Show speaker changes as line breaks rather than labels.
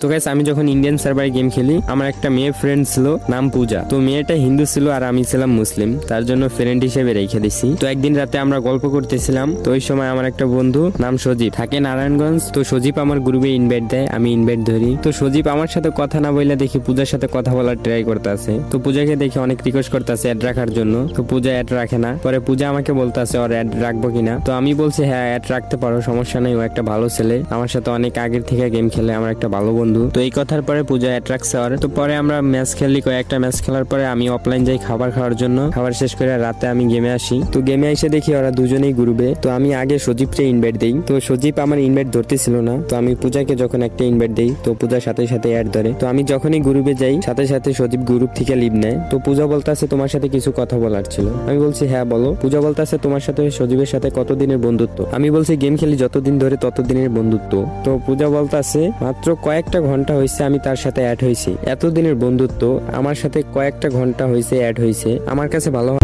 তো গাইস আমি যখন ইন্ডিয়ান সার্ভারে গেম খেলি, আমার একটা মেয়ে ফ্রেন্ড ছিল, নাম পূজা। তো মেয়েটা হিন্দু ছিল আর আমি ছিলাম মুসলিম। তার জন্য ফ্রেন্ড হিসেবে রেখে দিছি। তো একদিন রাতে আমরা গল্প করতেছিলাম। তো ওই সময় আমার একটা বন্ধু নাম সজীব। থাকে নারায়ণগঞ্জ। তো সজীব আমার গ্রুপে ইনভাইট দেয়, আমি ইনভাইট ধরি। তো সজীব আমার সাথে কথা না বললে দেখি পূজার সাথে কথা বলার ট্রাই করতে আছে তো পূজাকে দেখে অনেক রিকোয়েস্ট করতে আছে অ্যাড রাখার জন্য। তো পূজা অ্যাড রাখে না। পরে পূজা আমাকে বলতে আছে ওর অ্যাড রাখব কিনা? তো আমি বলছি হ্যাঁ অ্যাড রাখতে পারো, সমস্যা নেই। ও একটা ভালো ছেলে। আমার সাথে অনেক আগের থেকে গেম খেলে। আমার একটা ভালো বন্ধু তো এই কথার পরে পূজা অ্যাড রাখছে তো পরে আমরা ম্যাচ খেলি কয়েকটা ম্যাচ খেলার পরে আমি অফলাইন যাই খাবার খাওয়ার জন্য। খাবার শেষ করে রাতে আমি গেমে আসি। তো গেমে এসে দেখি ওরা দুজনেই গ্রুপে তো আমি আগে সজীবকে ইনভাইট দিই। তো সজীব আমার ইনভাইট ধরতেছিল না। তো আমি পূজাকে যখন একটা ইনভাইট দিই, তো পূজার সাথে সাথে অ্যাড ধরে। তো আমি যখনই গ্রুপে যাই, সাথে সাথে সজীব গ্রুপ থেকে লিভ নেয়। তো পূজা বলতেছে, তোমার সাথে কিছু কথা বলার ছিল। আমি বলছি হ্যাঁ বলো। পূজা বলতেছে, তোমার সাথে সজীবের সাথে কতদিনের বন্ধুত্ব? আমি বলছি, গেম খেলি যতদিন ধরে ততদিনের বন্ধুত্ব। তো পূজা বলতেছে, মাত্র কয়েকটা ঘণ্টা হয়েছে আমি তার সাথে অ্যাড হয়েছি এতদিনের বন্ধুত্ব, আমার সাথে কয়েকটা ঘণ্টা হয়েছে অ্যাড হয়েছে আমার কাছে ভালো